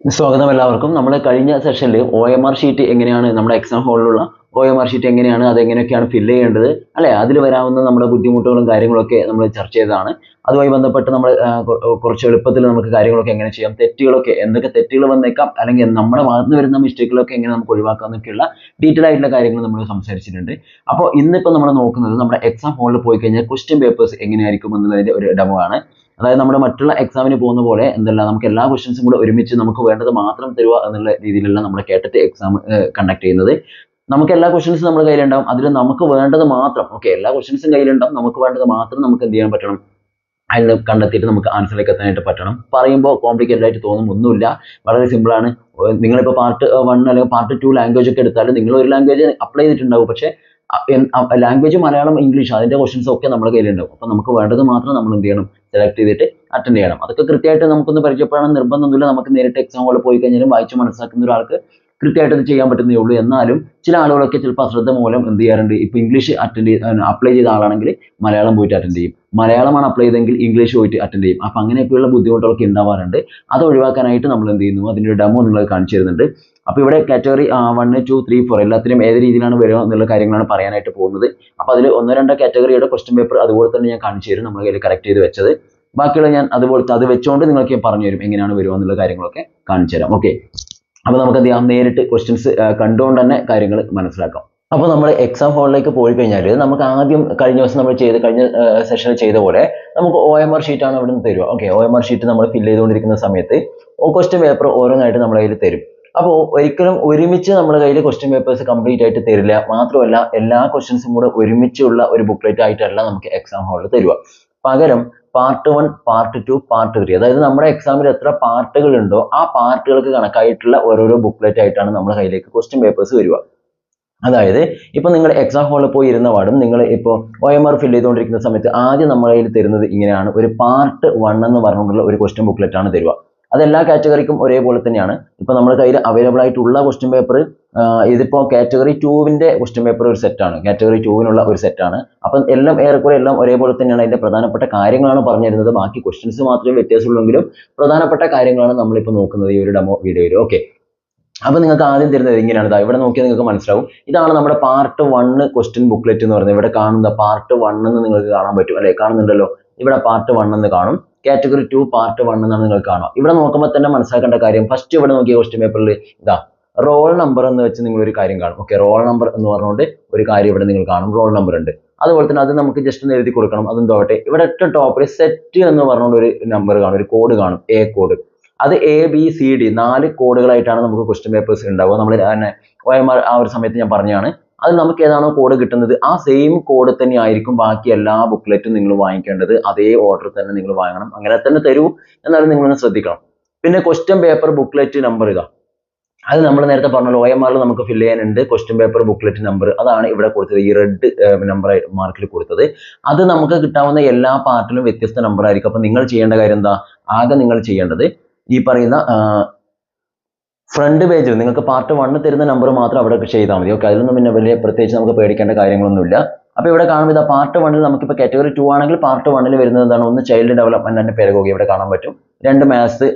സ്വാഗതം എല്ലാവർക്കും. നമ്മൾ കഴിഞ്ഞ സെഷനിൽ ഒ എം ആർ ഷീറ്റ് എങ്ങനെയാണ് നമ്മുടെ എക്സാം ഹോളിലുള്ള ഒ എം ആർ ഷീറ്റ് എങ്ങനെയാണ് അതെങ്ങനെയൊക്കെയാണ് ഫില്ല് ചെയ്യേണ്ടത് അല്ലെ? അതിൽ വരാവുന്ന നമ്മുടെ ബുദ്ധിമുട്ടുകളും കാര്യങ്ങളൊക്കെ നമ്മൾ ചർച്ച ചെയ്തതാണ്. അതുമായി ബന്ധപ്പെട്ട് നമ്മൾ കുറച്ച് എളുപ്പത്തിൽ നമുക്ക് കാര്യങ്ങളൊക്കെ എങ്ങനെ ചെയ്യാം തെറ്റുകളൊക്കെ എന്തൊക്കെ തെറ്റുകൾ വന്നേക്കാം അല്ലെങ്കിൽ നമ്മുടെ ഭാഗത്ത് വരുന്ന മിസ്റ്റേക്കുകളൊക്കെ എങ്ങനെ നമുക്ക് ഒഴിവാക്കാം എന്നൊക്കെയുള്ള ഡീറ്റെയിൽ ആയിട്ടുള്ള കാര്യങ്ങൾ നമ്മൾ സംസാരിച്ചിട്ടുണ്ട്. അപ്പോൾ ഇന്നിപ്പോൾ നമ്മൾ നോക്കുന്നത് നമ്മുടെ എക്സാം ഹോളിൽ പോയി കഴിഞ്ഞാൽ ക്വസ്റ്റ്യൻ പേപ്പേഴ്സ് എങ്ങനെയായിരിക്കും എന്നുള്ളതിന്റെ ഒരു ഡെമോ ആണ്. അതായത് നമ്മുടെ മറ്റുള്ള എക്സാമിന് പോകുന്ന പോലെ എന്തല്ല നമുക്ക് എല്ലാ ക്വസ്റ്റ്യൻസും കൂടെ ഒരുമിച്ച് നമുക്ക് വേണ്ടത് മാത്രം തരുക എന്നുള്ള രീതിയിലല്ല നമ്മുടെ കേട്ടറ്റ് എക്സാം കണ്ടക്ട് ചെയ്യുന്നത്. നമുക്ക് എല്ലാ ക്വസ്റ്റ്യൻസും നമ്മുടെ കയ്യിലുണ്ടാവും. അതിൽ നമുക്ക് വേണ്ടത് മാത്രം ഓക്കെ എല്ലാ ക്വസ്റ്റ്യൻസും കയ്യിലുണ്ടാവും. നമുക്ക് വേണ്ടത് മാത്രം നമുക്ക് എന്ത് ചെയ്യാൻ പറ്റണം? അതിൽ കണ്ടെത്തിയിട്ട് നമുക്ക് ആൻസറിലേക്ക് എത്താനായിട്ട് പറ്റണം. പറയുമ്പോൾ കോംപ്ലിക്കേറ്റഡ് ആയിട്ട് തോന്നും ഒന്നുമില്ല. വളരെ സിമ്പിൾ ആണ്. നിങ്ങളിപ്പോൾ പാർട്ട് വൺ അല്ലെങ്കിൽ പാർട്ട് ടു ലാംഗ്വേജ് ഒക്കെ എടുത്താലും നിങ്ങൾ ഒരു ലാംഗ്വേജ് അപ്ലൈ ചെയ്തിട്ടുണ്ടാവും. പക്ഷേ ലാംഗ്വേജ് മലയാളം ഇംഗ്ലീഷ് അതിന്റെ ക്വസ്റ്റ്യൻസ് ഒക്കെ നമ്മുടെ കയ്യിലുണ്ടാവും. അപ്പോൾ നമുക്ക് വേണ്ടത് മാത്രം നമ്മൾ എന്ത് ചെയ്യണം? സെലക്ട് ചെയ്തിട്ട് അറ്റൻഡ് ചെയ്യണം. അതൊക്കെ കൃത്യമായിട്ട് നമുക്കൊന്ന് പരിചയപ്പെടണം നിർബന്ധമൊന്നുമില്ല. നമുക്ക് നേരിട്ട് എക്സാം ഹോളിൽ പോയി കഴിഞ്ഞാലും വായിച്ച് മനസ്സിലാക്കുന്ന ഒരാൾക്ക് കൃത്യമായിട്ട് അത് ചെയ്യാൻ പറ്റുന്നേ ഉള്ളൂ. എന്നാലും ചില ആളുകളൊക്കെ ചിലപ്പോൾ അശ്രദ്ധ മൂലം എന്ത് ചെയ്യാറുണ്ട്? ഇപ്പോൾ ഇംഗ്ലീഷ് അറ്റൻഡ് ചെയ്ത് അപ്ലൈ ചെയ്ത ആളാണെങ്കിൽ മലയാളം പോയിട്ട് അറ്റൻഡ് ചെയ്യും. മലയാളമാണ് അപ്ലൈ ചെയ്തെങ്കിൽ ഇംഗ്ലീഷ് പോയിട്ട് അറ്റൻഡ് ചെയ്യും. അപ്പോൾ അങ്ങനെയൊക്കെയുള്ള ബുദ്ധിമുട്ടുകളൊക്കെ ഉണ്ടാവാറുണ്ട്. അത് ഒഴിവാക്കാനായിട്ട് നമ്മൾ എന്ത് ചെയ്യുന്നു? അതിന്റെ ഡെമോ നിങ്ങൾ കാണിച്ചു തരുന്നുണ്ട്. അപ്പോൾ ഇവിടെ category one two three four എല്ലാത്തിനും ഏത് രീതിയിലാണ് വരിക എന്നുള്ള കാര്യങ്ങളാണ് പറയാനായിട്ട് പോകുന്നത്. അപ്പോൾ അതിൽ ഒന്നോ രണ്ടോ കാറ്റഗറിയുടെ ക്വസ്റ്റ്യൻ പേപ്പർ അതുപോലെ തന്നെ ഞാൻ കാണിച്ചു തരും. നമ്മൾ കയ്യിൽ കറക്റ്റ് ചെയ്ത് വെച്ചത്. ബാക്കിയുള്ള ഞാൻ അതുപോലത്തെ അത് വെച്ചുകൊണ്ട് നിങ്ങൾക്ക് പറഞ്ഞു തരും എങ്ങനെയാണ് വരിക എന്നുള്ള കാര്യങ്ങളൊക്കെ കാണിച്ചു തരാം. ഓക്കെ അപ്പോൾ നമുക്ക് എന്ത് നേരിട്ട് ക്വസ്റ്റ്യൻസ് കണ്ടുകൊണ്ട് തന്നെ കാര്യങ്ങൾ മനസ്സിലാക്കാം. അപ്പോൾ നമ്മൾ എക്സാം ഹോളിലേക്ക് പോയി കഴിഞ്ഞാൽ നമുക്ക് ആദ്യം കഴിഞ്ഞ ദിവസം നമ്മൾ ചെയ്ത് കഴിഞ്ഞ സെഷനിൽ ചെയ്ത പോലെ നമുക്ക് ഒ എം ആർ ഷീറ്റാണ് ഇവിടെ നിന്ന് തരുക. Okay O M R sheet നമ്മൾ ഫില്ല് ചെയ്തുകൊണ്ടിരിക്കുന്ന സമയത്ത് ക്വസ്റ്റ്യൻ പേപ്പർ ഓരോന്നായിട്ട് നമ്മളെ കയ്യിൽ തരും. അപ്പോൾ ഒരിക്കലും ഒരുമിച്ച് നമ്മുടെ കയ്യിൽ ക്വസ്റ്റ്യൻ പേപ്പേഴ്സ് കംപ്ലീറ്റ് ആയിട്ട് തരില്ല. മാത്രമല്ല എല്ലാ ക്വസ്റ്റ്യൻസും കൂടെ ഒരുമിച്ചുള്ള ഒരു ബുക്ക്ലെറ്റ് ആയിട്ടല്ല നമുക്ക് എക്സാം ഹോളിൽ തരുക. പകരം part one part two part three അതായത് നമ്മുടെ എക്സാമിൽ എത്ര പാർട്ടുകൾ ഉണ്ടോ ആ പാർട്ടുകൾക്ക് കണക്കായിട്ടുള്ള ഓരോരോ ബുക്ക്ലെറ്റ് ആയിട്ടാണ് നമ്മുടെ കയ്യിലേക്ക് ക്വസ്റ്റ്യൻ പേപ്പേഴ്സ് വരിക. അതായത് ഇപ്പൊ നിങ്ങൾ എക്സാം ഹാളിൽ പോയി ഇരുന്ന പാടും നിങ്ങൾ ഇപ്പോൾ ഒ എം ആർ ഫില്ല് ചെയ്തുകൊണ്ടിരിക്കുന്ന സമയത്ത് ആദ്യം നമ്മുടെ കയ്യിൽ തരുന്നത് ഇങ്ങനെയാണ്. ഒരു പാർട്ട് വൺ എന്ന് പറഞ്ഞുകൊണ്ടുള്ള ഒരു ക്വസ്റ്റ്യൻ ബുക്ക്ലെറ്റ് ആണ് തരിക. അത് എല്ലാ കാറ്റഗറിക്കും ഒരേപോലെ തന്നെയാണ്. ഇപ്പോൾ നമ്മുടെ കയ്യിൽ അവൈലബിൾ ആയിട്ടുള്ള ക്വസ്റ്റ്യൻ പേപ്പർ ഇതിപ്പോൾ കാറ്റഗറി ടൂവിന്റെ ക്വസ്റ്റ്യൻ പേപ്പർ ഒരു സെറ്റാണ് കാറ്റഗറി ടൂവിനുള്ള ഒരു സെറ്റാണ് അപ്പം എല്ലാം ഏറെക്കുറെ എല്ലാം ഒരേപോലെ തന്നെയാണ് അതിന്റെ പ്രധാനപ്പെട്ട കാര്യങ്ങളാണ് പറഞ്ഞു തരുന്നത് ബാക്കി ക്വസ്റ്റ്യൻസ് മാത്രമേ വ്യത്യാസമുള്ളെങ്കിലും പ്രധാനപ്പെട്ട കാര്യങ്ങളാണ് നമ്മളിപ്പോൾ നോക്കുന്നത് ഈ ഒരു ഡെമോ വീഡിയോയിൽ ഓക്കെ അപ്പോൾ നിങ്ങൾക്ക് ആദ്യം തരുന്നത് ഇങ്ങനെയാണ്. ഇവിടെ നോക്കിയാൽ നിങ്ങൾക്ക് മനസ്സിലാവും. ഇതാണ് നമ്മുടെ പാർട്ട് വണ്ണ് ക്വസ്റ്റ്യൻ ബുക്ക്ലെറ്റ് എന്ന് പറയുന്നത്. ഇവിടെ കാണുന്ന പാർട്ട് വണ്ണെന്ന് നിങ്ങൾക്ക് കാണാൻ പറ്റും. അല്ലേ? കാണുന്നുണ്ടല്ലോ? ഇവിടെ പാർട്ട് വൺ എന്ന് കാണും. കാറ്റഗറി ടു പാർട്ട് വൺ എന്നാണ് നിങ്ങൾ കാണാം ഇവിടെ നോക്കുമ്പോൾ തന്നെ മനസ്സിലാക്കേണ്ട കാര്യം ഫസ്റ്റ് ഇവിടെ നോക്കിയ ക്വസ്റ്റ്യൻ പേപ്പറിൽ ഇതാ റോൾ നമ്പർ എന്ന് വെച്ച് നിങ്ങൾ ഒരു കാര്യം കാണും. ഓക്കെ റോൾ നമ്പർ എന്ന് പറഞ്ഞുകൊണ്ട് ഒരു കാര്യം ഇവിടെ നിങ്ങൾ കാണും. റോൾ നമ്പർ ഉണ്ട്. അതുപോലെ തന്നെ അത് നമുക്ക് ജസ്റ്റ് ഒന്ന് എഴുതി കൊടുക്കണം. അതെന്തോട്ടെ ഇവിടെ ഏറ്റവും ടോപ്പിൽ സെറ്റ് എന്ന് പറഞ്ഞുകൊണ്ട് ഒരു നമ്പർ കാണും. ഒരു കോഡ് കാണും. എ കോഡ് അത് എ ബി സി ഡി നാല് കോഡുകളായിട്ടാണ് നമുക്ക് ക്വസ്റ്റ്യൻ പേപ്പേഴ്സ് ഉണ്ടാവുക നമ്മൾ ആ ഒരു സമയത്ത് ഞാൻ പറഞ്ഞതാണ്. അത് നമുക്ക് ഏതാണോ കോഡ് കിട്ടുന്നത്? ആ സെയിം കോഡ് തന്നെ ആയിരിക്കും ബാക്കി എല്ലാ ബുക്ക്ലെറ്റും നിങ്ങൾ വാങ്ങിക്കേണ്ടത്. അതേ ഓർഡർ തന്നെ നിങ്ങൾ വാങ്ങണം. അങ്ങനെ തന്നെ തരൂ എന്നാലും നിങ്ങളൊന്ന് ശ്രദ്ധിക്കണം. പിന്നെ ക്വസ്റ്റ്യൻ പേപ്പർ ബുക്ക്ലെറ്റ് നമ്പർ ഇതാ. അത് നമ്മൾ നേരത്തെ പറഞ്ഞല്ലോ ഒ എം ആറിൽ നമുക്ക് ഫില്ല് ചെയ്യാനുണ്ട്. ക്വസ്റ്റ്യൻ പേപ്പർ ബുക്ക്ലെറ്റ് നമ്പർ അതാണ് ഇവിടെ കൊടുത്തത്. ഈ റെഡ് നമ്പർ മാർക്കിൽ കൊടുത്തത്. അത് നമുക്ക് കിട്ടാവുന്ന എല്ലാ പാർട്ടിലും വ്യത്യസ്ത നമ്പർ ആയിരിക്കും. അപ്പൊ നിങ്ങൾ ചെയ്യേണ്ട കാര്യം എന്താ? ആകെ നിങ്ങൾ ചെയ്യേണ്ടത് ഈ പറയുന്ന ഫ്രണ്ട് പേജിൽ നിങ്ങൾക്ക് പാർട്ട് വണ്ണ് തരുന്ന നമ്പർ മാത്രം അവിടെ ചെയ്താൽ മതി. ഓക്കെ അതിലൊന്നും പിന്നെ വലിയ പ്രത്യേകിച്ച് നമുക്ക് പേടിക്കേണ്ട കാര്യങ്ങളൊന്നുമില്ല. അപ്പോൾ ഇവിടെ കാണുമ്പോൾ ഇതാ പാർട്ട് വണ്ണിൽ നമുക്കിപ്പോൾ കാറ്റഗറി ടു ആണെങ്കിൽ പാർട്ട് വണ്ണിൽ വരുന്നത് എന്താണ്? ഒന്ന് ചൈൽഡ് ഡെവലപ്മെന്റ് ആൻഡ് പെരഗോഗി ഇവിടെ കാണാൻ പറ്റും. രണ്ട് maths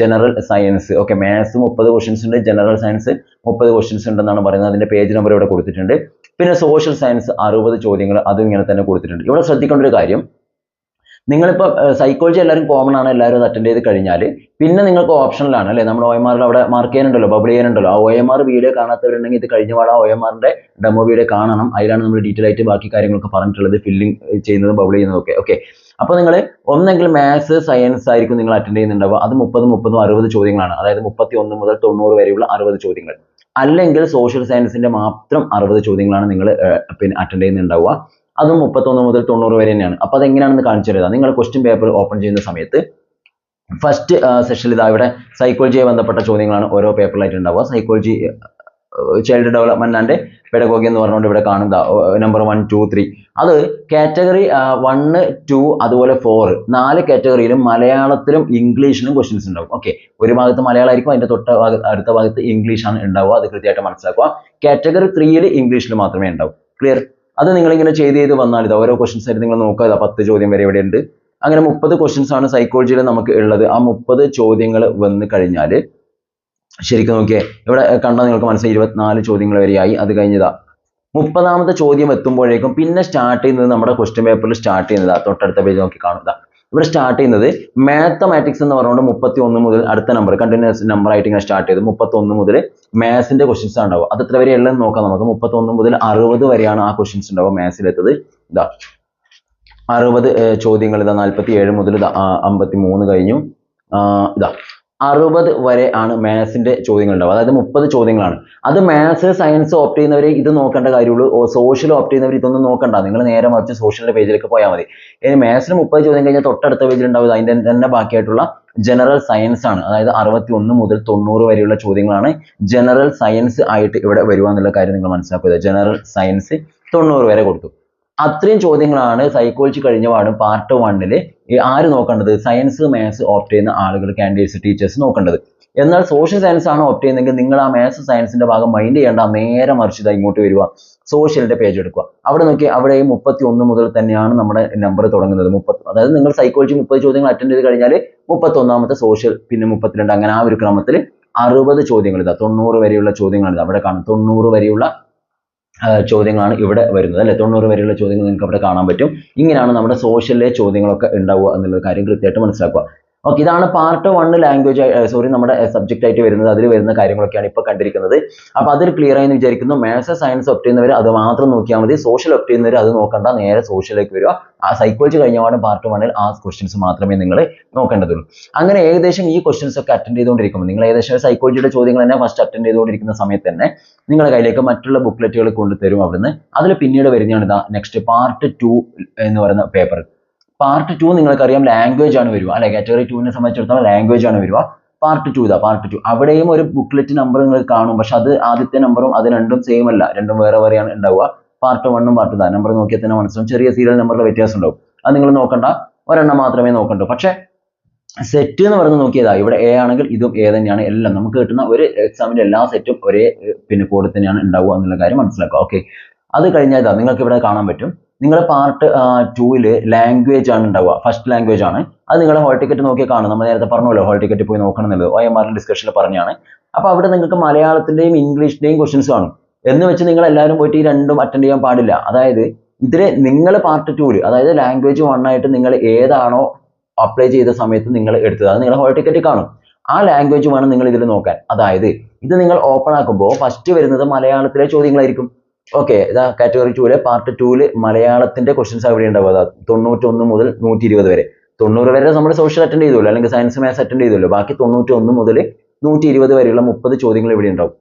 general science okay maths മുപ്പത് ക്വസ്റ്റ്യൻസ് ഉണ്ട് ജനറൽ സയൻസ് മുപ്പത് ക്വസ്റ്റ്യൻസ് ഉണ്ടെന്നാണ് പറയുന്നത്. അതിന്റെ പേജ് നമ്പർ ഇവിടെ കൊടുത്തിട്ടുണ്ട്. പിന്നെ സോഷ്യൽ സയൻസ് അറുപത് ചോദ്യങ്ങൾ അതും ഇങ്ങനെ തന്നെ കൊടുത്തിട്ടുണ്ട്. ഇവിടെ ശ്രദ്ധിക്കേണ്ട ഒരു കാര്യം നിങ്ങളിപ്പോൾ സൈക്കോളജി എല്ലാവരും കോമൺ ആണ് എല്ലാവരും അത് അറ്റൻഡ് ചെയ്ത് കഴിഞ്ഞാൽ പിന്നെ നിങ്ങൾക്ക് ഓപ്ഷനിലാണ് അല്ലേ? നമ്മൾ ഒ എം ആറിൽ അവിടെ മാർക്ക് ചെയ്യാനുണ്ടല്ലോ ബബിൾ ചെയ്യാനുണ്ടല്ലോ. ആ ഒ എം ആർ വീഡിയോ കാണാത്തവരുണ്ടെങ്കിൽ ഇത് കഴിഞ്ഞ പാടെ ആ ഒ എം ആറിന്റെ ഡെമോ വീഡിയോ കാണണം. അതിലാണ് നമ്മൾ ഡീറ്റെയിൽ ആയിട്ട് ബാക്കി കാര്യങ്ങളൊക്കെ പറഞ്ഞിട്ടുള്ളത് ഫില്ലിംഗ് ചെയ്യുന്നതും ബബിൾ ചെയ്യുന്നതും ഒക്കെ. ഓക്കെ അപ്പോൾ നിങ്ങൾ ഒന്നെങ്കിൽ മാത്സ് സയൻസ് ആയിരിക്കും നിങ്ങൾ അറ്റൻഡ് ചെയ്യുന്നുണ്ടാവുക. അത് മുപ്പതും മുപ്പതും അറുപത് ചോദ്യങ്ങളാണ്. അതായത് മുപ്പത്തി ഒന്ന് മുതൽ തൊണ്ണൂറ് വരെയുള്ള അറുപത് ചോദ്യങ്ങൾ. അല്ലെങ്കിൽ സോഷ്യൽ സയൻസിന്റെ മാത്രം അറുപത് ചോദ്യങ്ങളാണ് നിങ്ങൾ പിന്നെ അറ്റൻഡ് ചെയ്യുന്നുണ്ടാവുക. അതും മുപ്പത്തൊന്ന് മുതൽ തൊണ്ണൂറ് വരെ തന്നെയാണ്. അപ്പോൾ അതെങ്ങനെയാണെന്ന് കാണിച്ചു തരാം നിങ്ങൾ ക്വസ്റ്റ്യൻ പേപ്പർ ഓപ്പൺ ചെയ്യുന്ന സമയത്ത് ഫസ്റ്റ് സെഷനിൽ ഇതാ ഇവിടെ സൈക്കോളജിയെ ബന്ധപ്പെട്ട ചോദ്യങ്ങളാണ് ഓരോ പേപ്പറിലായിട്ട് ഉണ്ടാവുക. Psychology child development and pedagogy എന്ന് പറഞ്ഞുകൊണ്ട് ഇവിടെ കാണുന്ന നമ്പർ വൺ ടു ത്രീ അത് കാറ്റഗറി വണ്ണ് ടു അതുപോലെ ഫോർ നാല് കാറ്റഗറിയിലും മലയാളത്തിലും ഇംഗ്ലീഷിലും ക്വസ്റ്റ്യൻസ് ഉണ്ടാവും. ഓക്കെ ഒരു ഭാഗത്ത് മലയാളമായിരിക്കും അതിന്റെ തൊട്ട അടുത്ത ഭാഗത്ത് ഇംഗ്ലീഷാണ് ഉണ്ടാവുക. അത് കൃത്യമായിട്ട് മനസ്സിലാക്കുക. കാറ്റഗറി ത്രീയിൽ ഇംഗ്ലീഷിൽ മാത്രമേ ഉണ്ടാവൂ. ക്ലിയർ അത് നിങ്ങളിങ്ങനെ ചെയ്ത് ചെയ്ത് വന്നാൽ ഇത് ഓരോ ക്വസ്റ്റ്യൻസ് ആയിട്ട് നിങ്ങൾ നോക്കുക. പത്ത് ചോദ്യം വരെ ഇവിടെ ഉണ്ട്. അങ്ങനെ മുപ്പത് ക്വസ്റ്റ്യൻസ് ആണ് സൈക്കോളജിയിൽ നമുക്ക് ഉള്ളത്. ആ മുപ്പത് ചോദ്യങ്ങൾ വന്നു കഴിഞ്ഞാൽ ശരിക്കും നോക്കിയേ ഇവിടെ കണ്ടാൽ നിങ്ങൾക്ക് മനസ്സിലായി. ഇരുപത്തിനാല് ചോദ്യങ്ങൾ വരെയായി. അത് കഴിഞ്ഞതാ. മുപ്പതാമത്തെ ചോദ്യം എത്തുമ്പോഴേക്കും പിന്നെ സ്റ്റാർട്ട് ചെയ്യുന്നത് നമ്മുടെ ക്വസ്റ്റ്യൻ പേപ്പറിൽ സ്റ്റാർട്ട് ചെയ്യുന്നതാ. തൊട്ടടുത്ത പേജ് നോക്കി കാണുക ഇവിടെ സ്റ്റാർട്ട് ചെയ്യുന്നത് മാത്തമാറ്റിക്സ് എന്ന് പറഞ്ഞുകൊണ്ട് മുപ്പത്തി ഒന്ന് മുതൽ അടുത്ത നമ്പർ കണ്ടിന്യൂസ് നമ്പർ ആയിട്ട് ഇങ്ങനെ സ്റ്റാർട്ട് ചെയ്തു മുപ്പത്തി ഒന്ന് മുതൽ മാത്സിന്റെ ക്വസ്റ്റ്യൻസ് ഉണ്ടാവും അത് എത്ര വരെ എല്ലാം നോക്കാം നമുക്ക്. മുപ്പത്തി ഒന്ന് മുതൽ അറുപത് വരെയാണ് ആ ക്വസ്റ്റ്യൻസ് ഉണ്ടാവുക മാത്സിലെത്തത് ഇതാ. അറുപത് ചോദ്യങ്ങൾ ഇതാ നാൽപ്പത്തി ഏഴ് മുതൽ അമ്പത്തി മൂന്ന് കഴിഞ്ഞു. ഇതാ. അറുപത് വരെ ആണ് മാത്സിന്റെ ചോദ്യങ്ങൾ ഉണ്ടാവുക അതായത് മുപ്പത് ചോദ്യങ്ങളാണ്. അത് മാത്സ് സയൻസ് ഓപ്റ്റ് ചെയ്യുന്നവർ ഇത് നോക്കേണ്ട കാര്യമുള്ളൂ. സോഷ്യൽ ഓപ്റ്റ് ചെയ്യുന്നവർ ഇതൊന്നും നോക്കണ്ട. നിങ്ങൾ നേരെ മറിച്ച് സോഷ്യലിന്റെ പേജിലേക്ക് പോയാൽ മതി. ഇനി മാത്സിന് മുപ്പത് ചോദ്യം കഴിഞ്ഞാൽ തൊട്ടടുത്ത പേജിൽ ഉണ്ടാവുക അതിന്റെ തന്നെ ബാക്കിയായിട്ടുള്ള ജനറൽ സയൻസ് ആണ്. അതായത് അറുപത്തി ഒന്ന് മുതൽ തൊണ്ണൂറ് വരെയുള്ള ചോദ്യങ്ങളാണ് ജനറൽ സയൻസ് ആയിട്ട് ഇവിടെ വരുവാന്നുള്ള കാര്യം നിങ്ങൾ മനസ്സിലാക്കുക. ജനറൽ സയൻസ് തൊണ്ണൂറ് വരെ കൊടുത്തു. അത്രയും ചോദ്യങ്ങളാണ് സൈക്കോളജി കഴിഞ്ഞ പാടും പാർട്ട് വണ്ണിൽ ആര് നോക്കേണ്ടത്? സയൻസ് മാത്സ് ഓപ്റ്റ് ചെയ്യുന്ന ആളുകൾ കാൻഡിഡേറ്റ്സ് ടീച്ചേഴ്സ് നോക്കേണ്ടത്. എന്നാൽ സോഷ്യൽ സയൻസ് ആണ് ഓപ്റ്റ് ചെയ്യുന്നതെങ്കിൽ നിങ്ങൾ ആ മാത്സ് സയൻസിന്റെ ഭാഗം മൈൻഡ് ചെയ്യേണ്ട നേരെ മറിച്ച് ദാ ഇങ്ങോട്ട് വരിക. സോഷ്യലിന്റെ പേജ് എടുക്കുക. അവിടെ നോക്കി അവിടെ ഈ മുപ്പത്തി ഒന്ന് മുതൽ തന്നെയാണ് നമ്മുടെ നമ്പർ തുടങ്ങുന്നത്. മുപ്പത്തി അതായത് നിങ്ങൾ സൈക്കോളജി മുപ്പത് ചോദ്യങ്ങൾ അറ്റൻഡ് ചെയ്ത് കഴിഞ്ഞാൽ മുപ്പത്തി ഒന്നാമത്തെ സോഷ്യൽ പിന്നെ മുപ്പത്തിരണ്ട് അങ്ങനെ ആ ഒരു ക്രമത്തിൽ അറുപത് ചോദ്യങ്ങൾ ഇതാ. തൊണ്ണൂറ് വരെയുള്ള ചോദ്യങ്ങൾ ഇതാ. അവിടെ കാണും തൊണ്ണൂറ് വരെയുള്ള ചോദ്യങ്ങളാണ് ഇവിടെ വരുന്നത് അല്ലെ? തൊണ്ണൂറ് വരെയുള്ള ചോദ്യങ്ങൾ നിങ്ങൾക്ക് അവിടെ കാണാൻ പറ്റും. ഇങ്ങനെയാണ് നമ്മുടെ സോഷ്യലിലെ ചോദ്യങ്ങളൊക്കെ ഉണ്ടാവുക എന്നുള്ള കാര്യം കൃത്യമായിട്ട് മനസ്സിലാക്കുക. ഓക്കെ ഇതാണ് പാർട്ട് വൺ ലാംഗ്വേജ് സോറി നമ്മുടെ സബ്ജക്റ്റ് ആയിട്ട് വരുന്നത്. അതിൽ വരുന്ന കാര്യങ്ങളൊക്കെയാണ് ഇപ്പോൾ കണ്ടിരിക്കുന്നത്. അപ്പോൾ അതിൽ ക്ലിയർ എന്ന് വിചാരിക്കുന്നു മാത്സ് സയൻസ് ഒപ്റ്റ് ചെയ്യുന്നവർ അത് മാത്രം നോക്കിയാൽ മതി. സോഷ്യൽ ഒപ്റ്റ് ചെയ്യുന്നവർ അത് നോക്കണ്ട. നേരെ സോഷ്യലിലേക്ക് വരിക. ആ സൈക്കോളജി കഴിഞ്ഞ പാടും പാർട്ട് വണ്ണിൽ ആ ക്വസ്റ്റ്യൻസ് മാത്രമേ നിങ്ങൾ നോക്കേണ്ടതുള്ളൂ. അങ്ങനെ ഏകദേശം ഈ ക്വസ്റ്റ്യൻസ് ഒക്കെ അറ്റൻഡ് ചെയ്തുകൊണ്ടിരിക്കുമ്പോൾ നിങ്ങൾ ഏകദേശം സൈക്കോളജിയുടെ ചോദ്യങ്ങൾ തന്നെ ഫസ്റ്റ് അറ്റൻഡ് ചെയ്തുകൊണ്ടിരിക്കുന്ന സമയത്ത് തന്നെ നിങ്ങളുടെ കയ്യിലേക്ക് മറ്റുള്ള ബുക്ക്ലെറ്റുകൾ കൊണ്ടുതരും അവിടുന്ന്. അതിൽ പിന്നീട് വരുന്നതാണ് ഇതാ നെക്സ്റ്റ് പാർട്ട് ടു എന്ന് പറയുന്ന പേപ്പർ പാർട്ട് ടു നിങ്ങൾക്കറിയാം ലാംഗ്വേജ് ആണ് വരിക. അല്ലെ? കാറ്റഗറി ടുവിനെ സംബന്ധിച്ചിടത്തോളം ലാംഗ്വേജ് ആണ് വരിക. പാർട്ട് ടു ഇതാ പാർട്ട് ടു അവിടെയും ഒരു ബുക്ക്ലെറ്റ് നമ്പർ നിങ്ങൾ കാണും. പക്ഷെ അത് ആദ്യത്തെ നമ്പറും അത് രണ്ടും സെയിം അല്ല. രണ്ടും വേറെ വേറെയാണ് ഉണ്ടാവുക. പാർട്ട് വണ്ണും പാർട്ട് ഇതാ. നമ്പർ നോക്കിയാൽ തന്നെ മനസ്സിലാവും. ചെറിയ സീരിയൽ നമ്പറിലെ വ്യത്യാസം ഉണ്ടാവും. അത് നിങ്ങൾ നോക്കണ്ട. ഒരെണ്ണം മാത്രമേ നോക്കണ്ടൂ. പക്ഷേ സെറ്റ് എന്ന് പറഞ്ഞ് നോക്കിയതാ ഇവിടെ എ ആണെങ്കിൽ ഇതും എ തന്നെയാണ്. എല്ലാം നമുക്ക് കിട്ടുന്ന ഒരു എക്സാമിന്റെ എല്ലാ സെറ്റും ഒരേ പിന്നെ കോഡ് തന്നെയാണ് ഉണ്ടാവുക എന്നുള്ള കാര്യം മനസ്സിലാക്കുക. ഓക്കെ അത് കഴിഞ്ഞാൽ ഇതാ നിങ്ങൾക്ക് ഇവിടെ കാണാൻ പറ്റും. നിങ്ങൾ പാർട്ട് ടൂവിൽ ലാംഗ്വേജ് ആണ് ഉണ്ടാവുക. ഫസ്റ്റ് ലാംഗ്വേജ് ആണ്. അത് നിങ്ങളുടെ ഹോൾ ടിക്കറ്റ് നോക്കിയാൽ കാണും നമ്മൾ നേരത്തെ പറഞ്ഞല്ലോ ഹോൾ ടിക്കറ്റ് പോയി നോക്കണം എന്നുള്ളത്. ഒ എം ആറിന്റെ ഡിസ്കഷനിൽ പറഞ്ഞാണ്. അപ്പോൾ അവിടെ നിങ്ങൾക്ക് മലയാളത്തിന്റെയും ഇംഗ്ലീഷിന്റെയും ക്വസ്റ്റ്യൻസ് കാണും. എന്ന് വെച്ച് നിങ്ങൾ എല്ലാവരും പോയിട്ട് ഈ രണ്ടും അറ്റൻഡ് ചെയ്യാൻ പാടില്ല. അതായത് ഇതിൽ നിങ്ങൾ പാർട്ട് ടൂൽ അതായത് ലാംഗ്വേജ് വൺ ആയിട്ട് നിങ്ങൾ ഏതാണോ അപ്ലൈ ചെയ്ത സമയത്ത് നിങ്ങൾ എടുത്തത്. അത് നിങ്ങളുടെ ഹോൾ ടിക്കറ്റ് കാണും. ആ ലാംഗ്വേജ് വേണം നിങ്ങൾ ഇതിൽ നോക്കാൻ. അതായത് ഇത് നിങ്ങൾ ഓപ്പൺ ആക്കുമ്പോൾ ഫസ്റ്റ് വരുന്നത് മലയാളത്തിലെ ചോദ്യങ്ങളായിരിക്കും. ഓക്കെ ഇതാ കാറ്റഗറി ടൂൽ പാർട്ട് ടൂൽ മലയാളത്തിന്റെ ക്വസ്റ്റ്യൻസ് അവിടെ ഉണ്ടാവുക. തൊണ്ണൂറ്റൊന്ന് മുതൽ നൂറ്റി ഇരുപത് വരെ. തൊണ്ണൂറ് വരെ നമ്മൾ സോഷ്യൽ അറ്റൻഡ് ചെയ്തല്ലോ അല്ലെങ്കിൽ സയൻസ് മാത്സ് അറ്റൻഡ് ചെയ്തല്ലോ ബാക്കി തൊണ്ണൂറ്റി ഒന്ന് മുതൽ നൂറ്റി ഇരുപത് വരെയുള്ള മുപ്പത് ചോദ്യങ്ങൾ ഇവിടെ ഉണ്ടാവും.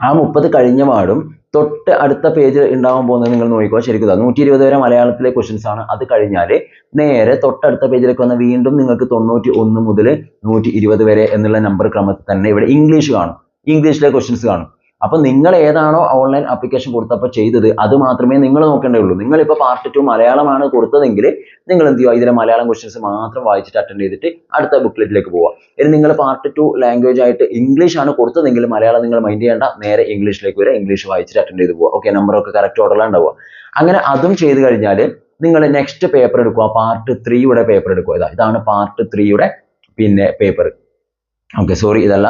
ആ മുപ്പത് കഴിഞ്ഞ പാടും തൊട്ട് അടുത്ത പേജ് ഉണ്ടാവാൻ പോകുന്നത് നിങ്ങൾ നോക്കിക്കോ. ശരിക്കും നൂറ്റി ഇരുപത് വരെ മലയാളത്തിലെ ക്വസ്റ്റ്യൻസ് ആണ്. അത് കഴിഞ്ഞാൽ നേരെ തൊട്ടടുത്ത പേജിലേക്ക് വന്ന വീണ്ടും നിങ്ങൾക്ക് തൊണ്ണൂറ്റി ഒന്ന് മുതൽ നൂറ്റി ഇരുപത് വരെ എന്നുള്ള നമ്പർ ക്രമത്തിൽ തന്നെ ഇവിടെ ഇംഗ്ലീഷ് കാണും. ഇംഗ്ലീഷിലെ ക്വസ്റ്റ്യൻസ് കാണും. അപ്പൊ നിങ്ങൾ ഏതാണോ ഓൺലൈൻ ആപ്ലിക്കേഷൻ കൊടുത്തപ്പോൾ ചെയ്തത് അത് മാത്രമേ നിങ്ങൾ നോക്കേണ്ടതുള്ളൂ. നിങ്ങൾ ഇപ്പോൾ പാർട്ട് ടു മലയാളമാണ് കൊടുത്തതെങ്കിൽ നിങ്ങൾ എന്ത് ചെയ്യുക? ഇതിലെ മലയാളം ക്വസ്റ്റ്യൻസ് മാത്രം വായിച്ചിട്ട് അറ്റൻഡ് ചെയ്തിട്ട് അടുത്ത ബുക്ക്ലെറ്റിലേക്ക് പോവുക. ഇനി നിങ്ങൾ പാർട്ട് ടു ലാംഗ്വേജ് ആയിട്ട് ഇംഗ്ലീഷ് ആണ് കൊടുത്തതെങ്കിൽ മലയാളം നിങ്ങൾ മൈൻഡ് ചെയ്യേണ്ട. നേരെ ഇംഗ്ലീഷിലേക്ക് വരിക. ഇംഗ്ലീഷ് വായിച്ചിട്ട് അറ്റൻഡ് ചെയ്ത് പോവുക. ഓക്കെ നമ്പറൊക്കെ കറക്റ്റ് ഓർഡറിലാണ് ഉണ്ടാവുക. അങ്ങനെ അതും ചെയ്ത് കഴിഞ്ഞാൽ നിങ്ങൾ നെക്സ്റ്റ് പേപ്പർ എടുക്കുക. പാർട്ട് ത്രീയുടെ പേപ്പർ എടുക്കുക. ഇതാ ഇതാണ് പാർട്ട് ത്രീയുടെ പിന്നെ പേപ്പർ ഓക്കെ സോറി ഇതല്ല.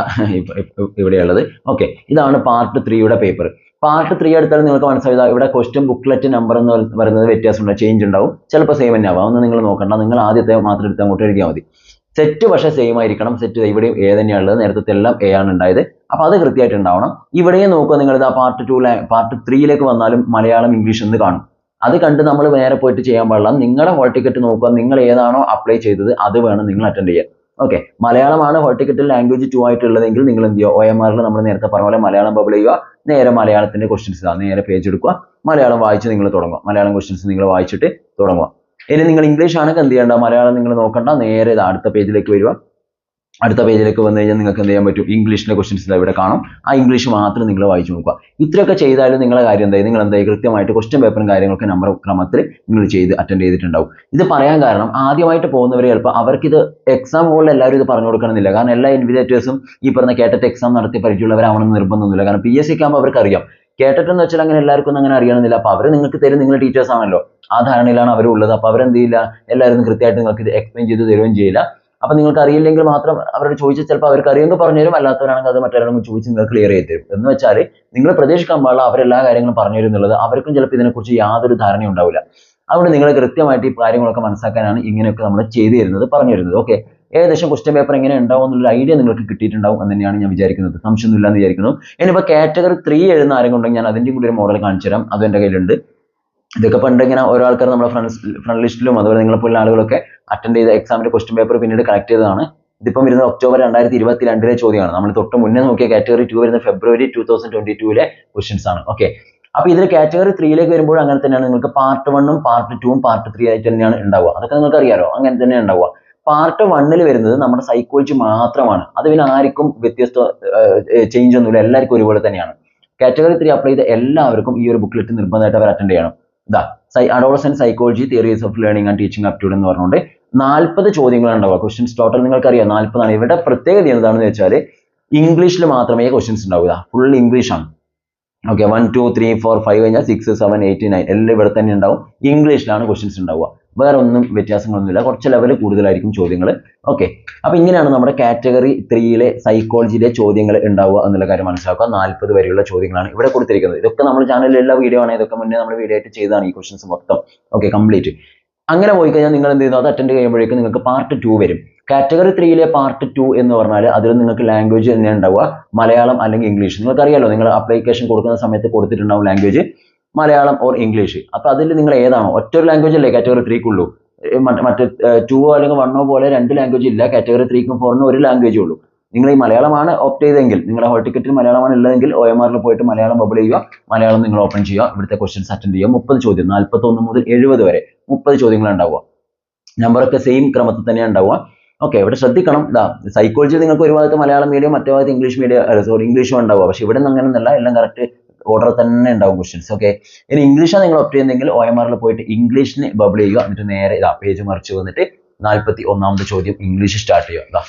ഇവിടെയുള്ളത്. ഓക്കെ ഇതാണ് പാർട്ട് ത്രീയുടെ പേപ്പർ പാർട്ട് ത്രീ എടുത്താൽ നിങ്ങൾക്ക് മനസ്സിലായത് ഇവിടെ ക്വസ്റ്റ്യൻ ബുക്ക്ലെറ്റ് നമ്പർ എന്ന് പറയുന്നത് വ്യത്യാസമുണ്ട്. ചേഞ്ച് ഉണ്ടാവും. ചിലപ്പോൾ സെയിം തന്നെ ആവാം. ഒന്ന് നിങ്ങൾ നോക്കണ്ട. നിങ്ങൾ ആദ്യത്തെ മാത്രം എടുത്ത് അങ്ങോട്ട് എഴുതിയാൽ മതി. സെറ്റ് പക്ഷേ സെയിം ആയിരിക്കണം. സെറ്റ് ഇവിടെയും എ തന്നെയാണുള്ളത് നേരത്തെ എല്ലാം എ ആണ് ഉണ്ടായത്. അപ്പോൾ അത് കൃത്യമായിട്ട് ഉണ്ടാവണം. ഇവിടെയും നോക്കുക നിങ്ങൾ ഇതാ പാർട്ട് ടു പാർട്ട് ത്രീയിലേക്ക് വന്നാലും മലയാളം ഇംഗ്ലീഷ് എന്ന് കാണും. അത് കണ്ട് നമ്മൾ നേരെ പോയിട്ട് ചെയ്യാൻ പാടില്ല. നിങ്ങളുടെ ഹോൾ ടിക്കറ്റ് നോക്കുക. നിങ്ങൾ ഏതാണോ അപ്ലൈ ചെയ്തത് അത് വേണം നിങ്ങൾ അറ്റൻഡ് ചെയ്യാൻ. ഓക്കെ മലയാളമാണ് ഹോൾ ലാംഗ്വേജ് ടു ആയിട്ടുള്ളതെങ്കിൽ നിങ്ങൾ എന്ത് ചെയ്യുക? ഒ എം ആറിൽ നമ്മൾ നേരത്തെ പറഞ്ഞ പോലെ മലയാളം ബബിൾ ചെയ്യുക. നേരെ മലയാളത്തിന്റെ ക്വസ്റ്റ്യൻസ് ഇതാ നേരെ പേജ് എടുക്കുക. മലയാളം വായിച്ച് നിങ്ങൾ തുടങ്ങുക. മലയാളം ക്വസ്റ്റ്യൻസ് നിങ്ങൾ വായിച്ചിട്ട് തുടങ്ങുക. ഇനി നിങ്ങൾ ഇംഗ്ലീഷ് ആണെങ്കിൽ എന്ത് ചെയ്യേണ്ട? മലയാളം നിങ്ങൾ നോക്കണ്ട. നേരെ അടുത്ത പേജിലേക്ക് വരിക. അടുത്ത പേജിലേക്ക് വന്നു കഴിഞ്ഞാൽ നിങ്ങൾക്ക് എന്ത് ചെയ്യാൻ പറ്റും? ഇംഗ്ലീഷിലെ ക്വസ്റ്റ്യൻസ് ഇവിടെ കാണും. ആ ഇംഗ്ലീഷ് മാത്രം നിങ്ങൾ വായിച്ചു നോക്കുക. ഇത്രയൊക്കെ ചെയ്താലും നിങ്ങളുടെ കാര്യം എന്തായി? നിങ്ങൾ എന്തായി? കൃത്യമായിട്ട് ക്വസ്റ്റ്യൻ പേപ്പറും കാര്യങ്ങളൊക്കെ നമ്പർ ക്രമത്തിൽ നിങ്ങൾ ചെയ്ത് അറ്റൻഡ് ചെയ്തിട്ടുണ്ടാവും. ഇത് പറയാൻ കാരണം ആദ്യമായിട്ട് പോകുന്നവർ ചിലപ്പോൾ അവർക്ക് ഇത് എക്സാം ഹോളിൽ എല്ലാവരും ഇത് പറഞ്ഞു കൊടുക്കണമെന്നില്ല. കാരണം എല്ലാ ഇൻവിറ്റേറ്റേഴ്സും ഈ പറഞ്ഞ കേട്ടറ്റ് എക്സാം നടത്തി പരിചയമുള്ളവരാവണമെന്ന് നിർബന്ധമൊന്നുമില്ല. കാരണം പി എസ് സിക്ക് ആകുമ്പോൾ അവർക്ക് അറിയാം കേട്ടിട്ട് എന്ന് വെച്ചാൽ അങ്ങനെ എല്ലാവർക്കും അങ്ങനെ അറിയണമെന്നില്ല. അപ്പോൾ അവർ നിങ്ങൾക്ക് തരും. നിങ്ങളുടെ ടീച്ചേഴ്സ് ആണല്ലോ. ആ ധാരണയിലാണ് അവരുള്ളത് അപ്പോൾ അവരെന്ത് ചെയ്യില്ല? എല്ലാവരും കൃത്യമായിട്ട് നിങ്ങൾക്ക് ഇത് എക്സ്പ്ലെയിൻ ചെയ്ത് തരുകയും ചെയ്യില്ല. അപ്പൊ നിങ്ങൾക്ക് അറിയില്ലെങ്കിൽ മാത്രം അവരോട് ചോദിച്ചാൽ ചിലപ്പോൾ അവർക്ക് അറിയുമെന്ന് പറഞ്ഞു തരും അല്ലാത്തവരാണെങ്കിൽ അത് മറ്റൊരാളും ചോദിച്ച് നിങ്ങൾക്ക് ക്ലിയർ ചെയ്ത് തരും. എന്ന് വെച്ചാൽ നിങ്ങൾ പ്രതീക്ഷിക്കാൻ പാടില്ല അവരെല്ലാ കാര്യങ്ങളും പറഞ്ഞു തരും എന്നുള്ളത്. അവർക്കും ചിലപ്പോൾ ഇതിനെക്കുറിച്ച് യാതൊരു ധാരണയും ഉണ്ടാവില്ല. അതുകൊണ്ട് നിങ്ങൾ കൃത്യമായിട്ട് ഈ കാര്യങ്ങളൊക്കെ മനസ്സിലാക്കാനാണ് ഇങ്ങനെയൊക്കെ നമ്മൾ ചെയ്തു തരുന്നത് പറഞ്ഞു തരുന്നത്. ഓക്കെ ഏകദേശം ക്വസ്റ്റ്യൻ പേപ്പർ എങ്ങനെ ഉണ്ടാവും എന്നുള്ള ഐഡിയ നിങ്ങൾക്ക് കിട്ടിയിട്ടുണ്ടാവും എന്ന് തന്നെയാണ് ഞാൻ വിചാരിക്കുന്നത്. സംശയമൊന്നുമില്ല എന്ന് വിചാരിക്കുന്നു. ഇനിയിപ്പോൾ കാറ്റഗറി ത്രീ എഴുതുന്ന ആരെങ്കിലും ഉണ്ടെങ്കിൽ ഞാൻ അതിന്റെ കൂടി ഒരു മോഡൽ കാണിച്ചു തരാം അതും എന്റെ കയ്യിലുണ്ട്. ഇതൊക്കെ പണ്ട് ഇങ്ങനെ ഓരോ ആൾക്കാർ നമ്മുടെ ഫ്രണ്ട്സ് ഫ്രണ്ട് ലിസ്റ്റിലും അതുപോലെ നിങ്ങളെ പോലുള്ള ആളുകളൊക്കെ അറ്റൻഡ് ചെയ്ത എക്സാമിന്റെ ക്വസ്റ്റ്യൻ പേപ്പർ പിന്നീട് കളക്ട് ചെയ്തതാണ്. ഇതിപ്പം വരുന്നത് ഒക്ടോബർ രണ്ടായിരത്തി ഇരുപത്തി രണ്ടിലെ ചോദ്യമാണ്. നമ്മൾ തൊട്ട് മുന്നേ നോക്കിയ കാറ്റഗറി ടു വരുന്ന ഫെബ്രുവരി ടൂ തൗസൻഡ് ട്വന്റി ടുവിലെ ക്വസ്റ്റ്യൻസ് ആണ്. ഓക്കെ അപ്പൊ ഇതിൽ കാറ്റഗറി ത്രീയിലേക്ക് വരുമ്പോൾ അങ്ങനെ തന്നെയാണ് നിങ്ങൾക്ക് പാർട്ട് വണ്ണും പാർട്ട് ടൂവും പാർട്ട് ത്രീ ആയിട്ട് തന്നെയാണ് ഉണ്ടാവുക. അതൊക്കെ നിങ്ങൾക്ക് അറിയാമോ അങ്ങനെ തന്നെയാണ് ഉണ്ടാവുക. പാർട്ട് വണ്ണിൽ വരുന്നത് നമ്മുടെ സൈക്കോളജി മാത്രമാണ്. അത് പിന്നെ ആർക്കും വ്യത്യസ്ത ചേഞ്ച് ഒന്നുമില്ല. എല്ലാവർക്കും ഒരുപോലെ തന്നെയാണ്. കാറ്റഗറി ത്രീ അപ്ലൈ ചെയ്ത എല്ലാവർക്കും ഈ ഒരു ബുക്കിലിട്ട് നിർബന്ധമായിട്ട് അവർ അറ്റൻഡ് ചെയ്യണം. ഇതാ psy adolescent psychology theories of learning and teaching aptitude എന്ന് പറഞ്ഞുകൊണ്ട് നാൽപ്പത് ചോദ്യങ്ങളാണ് ഉണ്ടാവുക ക്വസ്റ്റ്യൻസ് ടോട്ടൽ നിങ്ങൾക്കറിയാം. നാൽപ്പതാണ്. ഇവിടെ പ്രത്യേകത എന്താണെന്ന് വെച്ചാൽ ഇംഗ്ലീഷിൽ മാത്രമേ ക്വസ്റ്റ്യൻസ് ഉണ്ടാവുക ഫുൾ ഇംഗ്ലീഷ് ആണ്. Okay one two three four five കഴിഞ്ഞാൽ സിക്സ് സെവൻ എയ്റ്റ് നയൻ എല്ലാം ഇവിടെ തന്നെ ഉണ്ടാവും. ഇംഗ്ലീഷിലാണ് ക്വസ്റ്റ്യൻസ് ഉണ്ടാവുക. വേറെ ഒന്നും വ്യത്യാസങ്ങളൊന്നുമില്ല. കുറച്ച് ലെവൽ കൂടുതലായിരിക്കും ചോദ്യങ്ങൾ ഓക്കെ അപ്പൊ ഇങ്ങനെയാണ് നമ്മുടെ കാറ്റഗറി ത്രീയിലെ സൈക്കോളജിയിലെ ചോദ്യങ്ങൾ ഉണ്ടാവുക എന്നുള്ള കാര്യം മനസ്സിലാക്കുക. നാൽപ്പത് വരെയുള്ള ചോദ്യങ്ങളാണ് ഇവിടെ കൊടുത്തിരിക്കുന്നത്. ഇതൊക്കെ നമ്മൾ ചാനലിൽ എല്ലാ വീഡിയോ ആണ്. ഇതൊക്കെ മുന്നേ നമ്മൾ വീഡിയോ ആയിട്ട് ചെയ്തതാണ് ഈ ക്വസ്റ്റൻസ് മൊത്തം. ഓക്കെ കംപ്ലീറ്റ് അങ്ങനെ പോയി കഴിഞ്ഞാൽ നിങ്ങൾ എന്ത് ചെയ്യുന്നു? അത് അറ്റൻഡ് ചെയ്യുമ്പോഴേക്കും നിങ്ങൾക്ക് പാർട്ട് ടു വരും. കാറ്റഗറി ത്രീയിലെ പാർട്ട് ടു എന്ന് പറഞ്ഞാൽ അതിൽ നിങ്ങൾക്ക് ലാംഗ്വേജ് തന്നെ ഉണ്ടാവുക. മലയാളം അല്ലെങ്കിൽ ഇംഗ്ലീഷ് നിങ്ങൾക്ക് അറിയാലോ നിങ്ങൾ അപ്ലിക്കേഷൻ കൊടുക്കുന്ന സമയത്ത് കൊടുത്തിട്ടുണ്ടാവും ലാംഗ്വേജ് മലയാളം ഓർ ഇംഗ്ലീഷ് അപ്പൊ അതിൽ നിങ്ങൾ ഏതാണോ? ഒറ്റൊരു ലാംഗ്വേജ് അല്ലേ കാറ്റഗറി ത്രീക്കുള്ളൂ മറ്റേ ടൂവോ അല്ലെങ്കിൽ വണ്ണോ പോലെ രണ്ട് ലാംഗ്വേജ് ഇല്ല. കാറ്റഗറി ത്രീക്കും ഫോറിനും ഒരു ലാംഗ്വേജ് ഉള്ളൂ. നിങ്ങൾ ഈ മലയാളമാണ് ഓപ്റ്റ് ചെയ്തെങ്കിൽ നിങ്ങളുടെ ഹോൾ ടിക്കറ്റിൽ മലയാളമാണ് ഉള്ളതെങ്കിൽ ഒ എം ആറിൽ പോയിട്ട് മലയാളം ബബിൾ ചെയ്യുക. മലയാളം നിങ്ങൾ ഓപ്പൺ ചെയ്യുക. ഇവിടുത്തെ ക്വസ്റ്റ്യൻസ് അറ്റൻഡ് ചെയ്യുക. മുപ്പത് ചോദ്യം നാൽപ്പത്തൊന്ന് മുതൽ എഴുപത് വരെ മുപ്പത് ചോദ്യങ്ങൾ ഉണ്ടാവുക. നമ്പറൊക്കെ സെയിം ക്രമത്തിൽ തന്നെയാണ് ഉണ്ടാവുക. ഓക്കെ ഇവിടെ ശ്രദ്ധിക്കണം. ഇതാ സൈക്കോളജി നിങ്ങൾക്ക് ഒരു ഭാഗത്ത് മലയാളം മീഡിയം മറ്റേ ഭാഗത്ത് ഇംഗ്ലീഷ് മീഡിയം സോറി ഇംഗ്ലീഷും ഉണ്ടാവുക. പക്ഷെ ഇവിടെ നിന്ന് അങ്ങനെയൊന്നല്ല എല്ലാം കറക്റ്റ് ഓർഡർ തന്നെ ഉണ്ടാവും ക്വസ്റ്റ്യൻസ് ഓക്കെ ഇനി ഇംഗ്ലീഷാണ് നിങ്ങൾ ഒപ്റ്റ് ചെയ്യുന്നതെങ്കിൽ ഒ എം ആറിൽ പോയിട്ട് ഇംഗ്ലീഷിന് ബബിൾ ചെയ്യുക. എന്നിട്ട് നേരെ ഇതാ പേജ് മറിച്ച് വന്നിട്ട് നാൽപ്പത്തി ഒന്നാമത്തെ ചോദ്യം ഇംഗ്ലീഷ് സ്റ്റാർട്ട് ചെയ്യുക. ഇതാ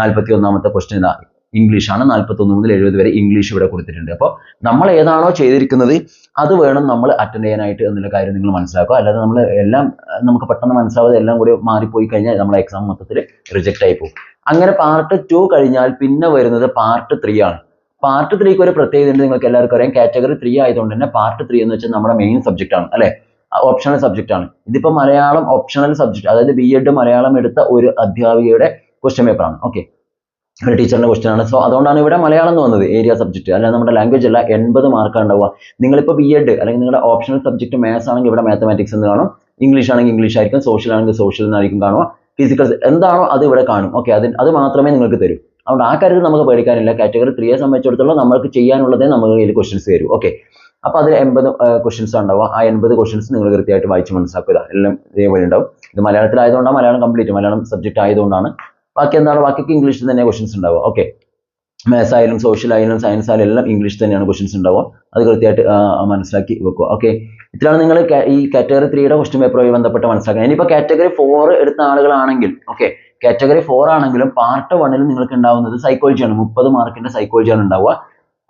നാൽപ്പത്തി ഒന്നാമത്തെ ക്വസ്റ്റ്യൻ ഇതാ ഇംഗ്ലീഷാണ് ആണ്. നാൽപ്പത്തി ഒന്ന് മുതൽ എഴുപത് വരെ ഇംഗ്ലീഷ് ഇവിടെ കൊടുത്തിട്ടുണ്ട്. അപ്പോൾ നമ്മൾ ഏതാണോ ചെയ്തിരിക്കുന്നത് അത് വേണം നമ്മൾ അറ്റൻഡ് ചെയ്യാനായിട്ട് എന്നുള്ള കാര്യം നിങ്ങൾ മനസ്സിലാക്കുക. അല്ലാതെ നമ്മൾ എല്ലാം നമുക്ക് പെട്ടെന്ന് മനസ്സിലാവാതെ എല്ലാം കൂടി മാറിപ്പോയി കഴിഞ്ഞാൽ നമ്മളെ എക്സാം മൊത്തത്തിൽ റിജക്റ്റ് ആയി പോകും. അങ്ങനെ പാർട്ട് ടു കഴിഞ്ഞാൽ പിന്നെ വരുന്നത് പാർട്ട് ത്രീ ആണ്. പാർട്ട് ത്രീക്ക് ഒരു പ്രത്യേകത ഉണ്ട്. നിങ്ങൾക്ക് എല്ലാവർക്കും അറിയാം. കാറ്റഗറി ത്രീ ആയതുകൊണ്ട് തന്നെ പാർട്ട് ത്രീ എന്ന് വെച്ചാൽ നമ്മുടെ മെയിൻ സബ്ജക്റ്റ് ആണ് അല്ലെ? ഓപ്ഷണൽ സബ്ജക്റ്റ് ആണ്. ഇതിപ്പോ മലയാളം ഓപ്ഷണൽ സബ്ജക്റ്റ് അതായത് ബി എഡ് മലയാളം എടുത്ത ഒരു അധ്യാപികയുടെ ക്വസ്റ്റ്യൻ പേപ്പർ ആണ്. ഓക്കെ ഒരു ടീച്ചറിന്റെ ക്വസ്റ്റ്യൻ ആണ്. സോ അതുകൊണ്ടാണ് ഇവിടെ മലയാളം എന്ന് വന്നത് ഏരിയ സബ്ജക്റ്റ് അല്ല നമ്മുടെ ലാംഗ്വേജ് അല്ല എൺപത് മാർക്കാണ് ഉണ്ടാവുക. നിങ്ങളിപ്പോൾ ബി എഡ് അല്ലെങ്കിൽ നിങ്ങളുടെ ഓപ്ഷണൽ സബ്ജക്ട് മാത്സ് ആണെങ്കിൽ ഇവിടെ മാത്തമാറ്റിക്സ് എന്ന് കാണും. ഇംഗ്ലീഷ് ആണെങ്കിൽ ഇംഗ്ലീഷ് ആയിരിക്കും. സോഷ്യൽ ആണെങ്കിൽ സോഷ്യൽ എന്നായിരിക്കും കാണുക. ഫിസിക്കൽ എന്താണോ അത് ഇവിടെ കാണും. ഓക്കെ അത് അത് മാത്രമേ നിങ്ങൾക്ക് തരൂ. അതുകൊണ്ട് ആ കാര്യത്തിൽ നമുക്ക് പേടിക്കാനില്ല. കാറ്റഗറി ത്രീയെ സംബന്ധിച്ചിടത്തോളം നമ്മൾക്ക് ചെയ്യാനുള്ളതേ നമുക്ക് കയ്യിൽ ക്വസ്റ്റ്യൻസ് തരൂ. ഓക്കെ അപ്പൊ അതിൽ എൺപത് ക്വസ്റ്റ്യൻസ് ഉണ്ടാവുക. ആ എൺപത് ക്വസ്റ്റ്യൻസ് നിങ്ങൾ കൃത്യമായിട്ട് വായിച്ച് മനസ്സിലാക്കുക. എല്ലാം ഇതേപോലെ ഉണ്ടാവും. ഇത് മലയാളത്തിലായതുകൊണ്ടാണ് മലയാളം കംപ്ലീറ്റ് മലയാളം സബ്ജക്റ്റ് ആയതുകൊണ്ടാണ്. ബാക്കി എന്താണ്? ബാക്കിയൊക്കെ ഇംഗ്ലീഷിൽ തന്നെ ക്വസ്റ്റ്യൻസ് ഉണ്ടാവുക. ഓക്കെ മാത്സ് ആയാലും സോഷ്യൽ ആയാലും സയൻസ് ആയാലും എല്ലാം ഇംഗ്ലീഷ് തന്നെയാണ് ക്വസ്റ്റ്യൻസ് ഉണ്ടാവുക. അത് കൃത്യമായിട്ട് മനസ്സിലാക്കി വെക്കുക. ഓക്കെ ഇത്രയാണ് നിങ്ങൾ ഈ കാറ്റഗറി ത്രീയുടെ ക്വസ്റ്റ്യൻ പേപ്പറുമായി ബന്ധപ്പെട്ട് മനസ്സിലാക്കുക ഇനിയിപ്പോൾ കാറ്റഗറി ഫോർ എടുത്ത ആളുകളാണെങ്കിൽ ഓക്കെ കാറ്റഗറി ഫോർ ആണെങ്കിലും പാർട്ട് വണ്ണിൽ നിങ്ങൾക്ക് ഉണ്ടാവുന്നത് സൈക്കോളജിയാണ് മുപ്പത് മാർക്കിന്റെ സൈക്കോളജിയാണ് ഉണ്ടാവുക.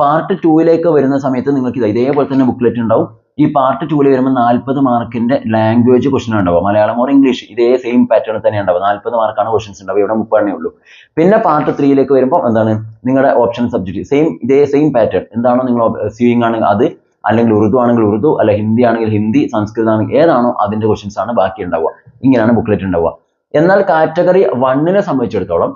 പാർട്ട് ടൂവിലേക്ക് വരുന്ന സമയത്ത് നിങ്ങൾക്ക് ഇത് ഇതേപോലെ തന്നെ ബുക്ക്ലെറ്റ് ഉണ്ടാവും. ഈ പാർട്ട് ടൂവിൽ വരുമ്പോൾ നാൽപ്പത് മാർക്കിന്റെ ലാംഗ്വേജ് ക്വസ്റ്റൻ ഉണ്ടാവും മലയാളം ഓർ ഇംഗ്ലീഷ് ഇതേ സെയിം പാറ്റേൺ തന്നെ ഉണ്ടാവും നാൽപ്പത് മാർക്കാണ് ക്വസ്റ്റൻസ് ഉണ്ടാവും ഇവിടെ മുപ്പതെണ്ണേ ഉള്ളൂ. പിന്നെ പാർട്ട് ത്രീയിലേക്ക് വരുമ്പോൾ എന്താണ്? നിങ്ങളുടെ ഓപ്ഷൻ സബ്ജക്റ്റ് സെയിം ഇതേ സെയിം പാറ്റേൺ എന്താണോ നിങ്ങൾ സ്വിങ് ആണെങ്കിൽ അത് അല്ലെങ്കിൽ ഉറുദു ആണെങ്കിൽ ഉറുദു അല്ല ഹിന്ദി ആണെങ്കിൽ ഹിന്ദി സംസ്കൃതം ആണെങ്കിൽ ഏതാണോ അതിന്റെ ക്വസ്റ്റൻസ് ആണ് ബാക്കി ഉണ്ടാവുക. ഇങ്ങനെയാണ് ബുക്ക്ലെറ്റ് ഉണ്ടാവുക. എന്നാൽ കാറ്റഗറി വണ്ണിനെ സംബന്ധിച്ചിടത്തോളം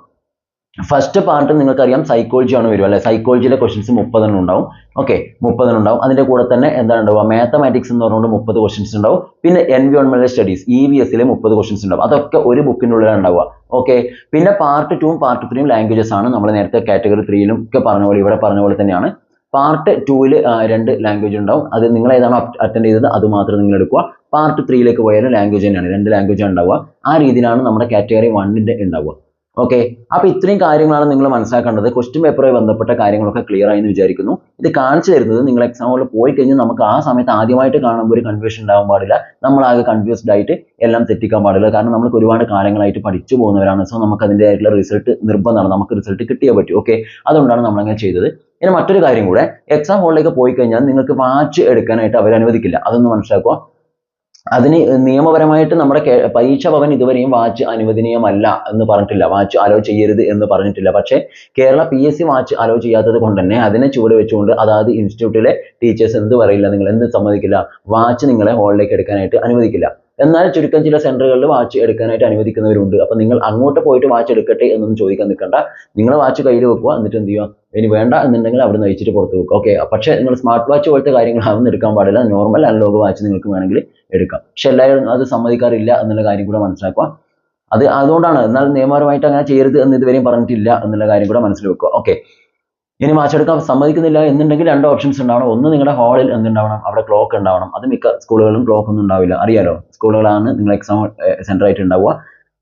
ഫസ്റ്റ് പാർട്ട് നിങ്ങൾക്കറിയാം സൈക്കോളജി ആണ് വരും അല്ലെ? സൈക്കോളജിയിലെ ക്വസ്റ്റ്യൻസ് മുപ്പതെണ്ണം ഉണ്ടാവും. ഓക്കെ മുപ്പതെണ്ണം ഉണ്ടാവും. അതിന്റെ കൂടെ തന്നെ എന്താണ് ഉണ്ടാവുക? മാത്തമാറ്റിക്സ് എന്ന് പറഞ്ഞുകൊണ്ട് മുപ്പത് ക്വസ്റ്റ്യൻസ് ഉണ്ടാവും. പിന്നെ എൻവയോൺമെന്റൽ സ്റ്റഡീസ് ഇ വി എസിലെ മുപ്പത് ക്വസ്റ്റ്യൻസ് ഉണ്ടാവും. അതൊക്കെ ഒരു ബുക്കിനുള്ളിലാണ് ഉണ്ടാവുക. ഓക്കെ പിന്നെ പാർട്ട് ടൂവും പാർട്ട് ത്രീയും ലാംഗ്വേജസ് ആണ്. നമ്മൾ നേരത്തെ കാറ്റഗറി ത്രീയിലും ഒക്കെ പറഞ്ഞ പോലെ ഇവിടെ പറഞ്ഞ പോലെ തന്നെയാണ്. പാർട്ട് ടൂവിൽ രണ്ട് ലാംഗ്വേജ് ഉണ്ടാവും. അത് നിങ്ങൾ ഏതാണോ അറ്റൻഡ് ചെയ്തത്? അത് മാത്രം നിങ്ങൾ എടുക്കുക. പാർട്ട് ത്രീയിലേക്ക് പോയാലും ലാംഗ്വേജ് തന്നെയാണ്. രണ്ട് ലാംഗ്വേജ് ഉണ്ടാവുക. ആ രീതിയിലാണ് നമ്മുടെ കാറ്റഗറി വണ്ണിന്റെ ഉണ്ടാവുക. ഓക്കെ അപ്പൊ ഇത്രയും കാര്യങ്ങളാണ് നിങ്ങൾ മനസ്സിലാക്കേണ്ടത്. ക്വസ്റ്റ്യൻ പേപ്പറുമായി ബന്ധപ്പെട്ട കാര്യങ്ങളൊക്കെ ക്ലിയർ ആയി എന്ന് വിചാരിക്കുന്നു. ഇത് കാണിച്ചു തരുന്നത് നിങ്ങൾ എക്സാം ഹോളിൽ പോയി കഴിഞ്ഞാൽ നമുക്ക് ആ സമയത്ത് ആദ്യമായിട്ട് കാണുമ്പോൾ ഒരു കൺഫ്യൂഷൻ ഉണ്ടാവാൻ പാടില്ല. നമ്മൾ ആകെ കൺഫ്യൂസ്ഡ് ആയിട്ട് എല്ലാം തെറ്റിക്കാൻ പാടില്ല. കാരണം നമുക്ക് ഒരുപാട് കാലങ്ങളായിട്ട് പഠിച്ചു പോകുന്നവരാണ്. സോ നമുക്ക് അതിന്റെതായിട്ടുള്ള റിസൾട്ട് നിർബന്ധമാണ്. നമുക്ക് റിസൾട്ട് കിട്ടിയേ പറ്റൂ. ഓക്കെ അതുകൊണ്ടാണ് നമ്മൾ അങ്ങനെ ചെയ്തത്. ഇനി മറ്റൊരു കാര്യം കൂടെ. എക്സാം ഹോളിലേക്ക് പോയി കഴിഞ്ഞാൽ നിങ്ങൾക്ക് വാച്ച് എടുക്കാനായിട്ട് അവർ അനുവദിക്കില്ല അതൊന്ന് മനസ്സിലാക്കുക. അതിന് നിയമപരമായിട്ട് നമ്മുടെ പരീക്ഷ ഭവൻ ഇതുവരെയും വാച്ച് അനുവദനീയമല്ല എന്ന് പറഞ്ഞിട്ടില്ല. വാച്ച് അലോ ചെയ്യരുത് എന്ന് പറഞ്ഞിട്ടില്ല. പക്ഷേ Kerala P S C watch allow ചെയ്യാത്തത് കൊണ്ട് തന്നെ അതിനെ ചുവട് വെച്ചുകൊണ്ട് അതാത് ഇൻസ്റ്റിറ്റ്യൂട്ടിലെ ടീച്ചേഴ്സ് എന്ത് പറയില്ല നിങ്ങൾ എന്ത് സമ്മതിക്കില്ല വാച്ച് നിങ്ങളെ ഹോളിലേക്ക് എടുക്കാനായിട്ട് അനുവദിക്കില്ല. എന്നാൽ ചുരുക്കം ചില സെന്ററുകളിൽ വാച്ച് എടുക്കാനായിട്ട് അനുവദിക്കുന്നവരുണ്ട്. അപ്പം നിങ്ങൾ അങ്ങോട്ട് പോയിട്ട് വാച്ച് എടുക്കട്ടെ എന്നൊന്നും ചോദിക്കാൻ നിൽക്കണ്ട. നിങ്ങൾ വാച്ച് കയ്യിൽ വെക്കുക എന്നിട്ട് എന്ത് ചെയ്യുക? ഇനി വേണ്ട എന്നുണ്ടെങ്കിൽ അവിടെ നിന്ന് അയച്ചിട്ട് പുറത്ത് വെക്കുക. ഓക്കെ പക്ഷേ നിങ്ങൾ സ്മാർട്ട് വാച്ച് പോലത്തെ കാര്യങ്ങൾ കാര്യങ്ങളാണെന്ന് എടുക്കാൻ പാടില്ല. നോർമൽ അനലോഗ് വാച്ച് നിങ്ങൾക്ക് വേണമെങ്കിൽ എടുക്കാം. പക്ഷെ എല്ലാവരും അത് സമ്മതിക്കാറില്ല എന്നുള്ള കാര്യം കൂടെ മനസ്സിലാക്കുക. അത് അതുകൊണ്ടാണ്. എന്നാൽ നിയമപരമായിട്ട് അങ്ങനെ ചെയ്യരുത് എന്ന് ഇതുവരെയും പറഞ്ഞിട്ടില്ല എന്നുള്ള കാര്യം കൂടെ മനസ്സിൽ വെക്കുക. ഓക്കെ ഇനി മാച്ച് എടുക്കാൻ സമ്മതിക്കുന്നില്ല എന്നുണ്ടെങ്കിൽ രണ്ട് ഓപ്ഷൻസ് ഉണ്ടാവണം. ഒന്ന് നിങ്ങളുടെ ഹാളിൽ എന്തുണ്ടാവണം? അവിടെ ക്ലോക്ക് ഉണ്ടാവണം. അത് മിക്ക സ്കൂളുകളിലും ക്ലോക്ക് ഒന്നും ഉണ്ടാവില്ല. അറിയാലോ? സ്കൂളുകളാണ് നിങ്ങൾ എക്സാം സെന്റർ ആയിട്ട് ഉണ്ടാവുക.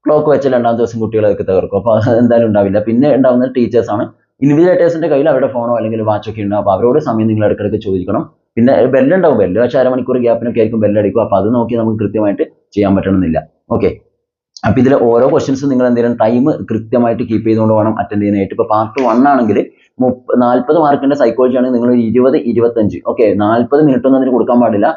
ക്ലോക്ക് വെച്ച് രണ്ടാം ദിവസം കുട്ടികളൊക്കെ തകർക്കും. അപ്പോൾ അത് എന്തായാലും ഉണ്ടാവില്ല. പിന്നെ ഉണ്ടാവുന്നത് ടീച്ചേഴ്സാണ് ഇൻവിജിലേറ്റേഴ്സിന്റെ കയ്യിൽ അവരുടെ ഫോണോ അല്ലെങ്കിൽ വാച്ചൊക്കെ ഉണ്ടാവും. അപ്പോൾ അവരോട് സമയം നിങ്ങൾ ഇടയ്ക്കിടയ്ക്ക് ചോദിക്കണം. പിന്നെ ബെല്ലുണ്ടാവും ബെല്ല് പക്ഷേ അരമണിക്കൂർ ഗ്യാപ്പിനൊക്കെ ആയിരിക്കും ബെല്ലടിക്കും അപ്പോൾ അത് നോക്കി നമുക്ക് കൃത്യമായിട്ട് ചെയ്യാൻ പറ്റണമെന്നില്ല. ഓക്കെ അപ്പോൾ ഇതിലെ ഓരോ ക്വസ്റ്റ്യൻസും നിങ്ങൾ എന്തെങ്കിലും ടൈം കൃത്യമായിട്ട് കീപ്പ് ചെയ്തുകൊണ്ട് വേണം അറ്റൻഡ് ചെയ്യാനായിട്ട്. ഇപ്പോൾ പാർട്ട് വൺ ആണെങ്കിൽ മുപ്പ നാൽപ്പത് മാർക്കിന്റെ സൈക്കോളജി ആണെങ്കിൽ നിങ്ങൾ ഒരു ഇരുപത് ഇരുപത്തഞ്ച്. ഓക്കെ നാൽപ്പത് മിനിറ്റ് ഒന്നും അതിന് കൊടുക്കാൻ പാടില്ല.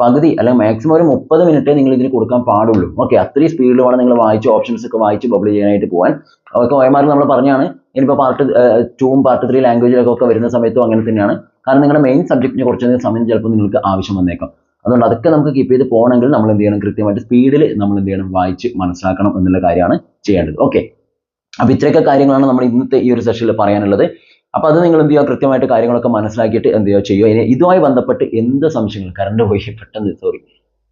പകുതി അല്ലെങ്കിൽ മാക്സിമം ഒരു മുപ്പത് മിനിറ്റേ നിങ്ങൾ ഇതിന് കൊടുക്കാൻ പാടുള്ളൂ. ഓക്കെ അത്രയും സ്പീഡിൽ വേണം നിങ്ങൾ വായിച്ച് ഓപ്ഷൻസ് ഒക്കെ വായിച്ച് ബബിൾ ചെയ്യാനായിട്ട് പോകാൻ അതൊക്കെ ഓയമാർ നമ്മൾ പറഞ്ഞാണ്. ഇനിയിപ്പോൾ പാർട്ട് ടൂവും പാർട്ട് ത്രീ ലാംഗ്വേജിലൊക്കെ ഒക്കെ വരുന്ന സമയത്തും അങ്ങനെ തന്നെയാണ്. കാരണം നിങ്ങളുടെ മെയിൻ സബ്ജക്റ്റിനെ കുറച്ച് സമയം ചിലപ്പോൾ നിങ്ങൾക്ക് ആവശ്യം വന്നേക്കാം. അതുകൊണ്ട് അതൊക്കെ നമുക്ക് കീപ്പ് ചെയ്ത് പോകണമെങ്കിൽ നമ്മൾ എന്ത് ചെയ്യണം? കൃത്യമായിട്ട് സ്പീഡിൽ നമ്മൾ എന്ത് ചെയ്യണം? വായിച്ച് മനസ്സിലാക്കണം എന്നുള്ള കാര്യമാണ് ചെയ്യേണ്ടത്. ഓക്കെ അപ്പൊ ഇത്രയൊക്കെ കാര്യങ്ങളാണ് നമ്മൾ ഇന്നത്തെ ഈ ഒരു സെഷനിൽ പറയാനുള്ളത്. അപ്പൊ അത് നിങ്ങൾ എന്ത് ചെയ്യുക? കൃത്യമായിട്ട് കാര്യങ്ങളൊക്കെ മനസ്സിലാക്കിയിട്ട് എന്ത് ചെയ്യുക? ചെയ്യുക. ഇനി ഇതുമായി ബന്ധപ്പെട്ട് എന്ത് സംശയങ്ങൾ? കറണ്ട് പോയി. പെട്ടെന്ന്. സോറി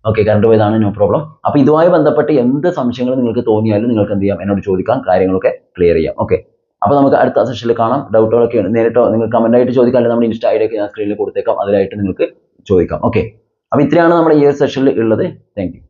ഓക്കെ കറണ്ട് പോയതാണ്. നോ പ്രോബ്ലം അപ്പൊ ഇതുമായി ബന്ധപ്പെട്ട് എന്ത് സംശയങ്ങൾ നിങ്ങൾക്ക് തോന്നിയാലും നിങ്ങൾക്ക് എന്ത് ചെയ്യാം? എന്നോട് ചോദിക്കാം. കാര്യങ്ങളൊക്കെ ക്ലിയർ ചെയ്യാം. ഓക്കെ അപ്പൊ നമുക്ക് അടുത്ത സെഷനിൽ കാണാം. ഡൗട്ടുകളൊക്കെ നേരിട്ടോ? നിങ്ങൾ കമന്റ് ആയിട്ട് അല്ലെങ്കിൽ നമ്മുടെ ഇൻസ്റ്റ ഐഡിയൊക്കെ ഞാൻ സ്ക്രീനിൽ കൊടുത്തേക്കാം. അതിലായിട്ട് നിങ്ങൾക്ക് ചോദിക്കാം. ഓക്കെ അപ്പോൾ ഇത്രയാണ് നമ്മുടെ ഈ ഒരു സെഷനിൽ ഉള്ളത്. താങ്ക്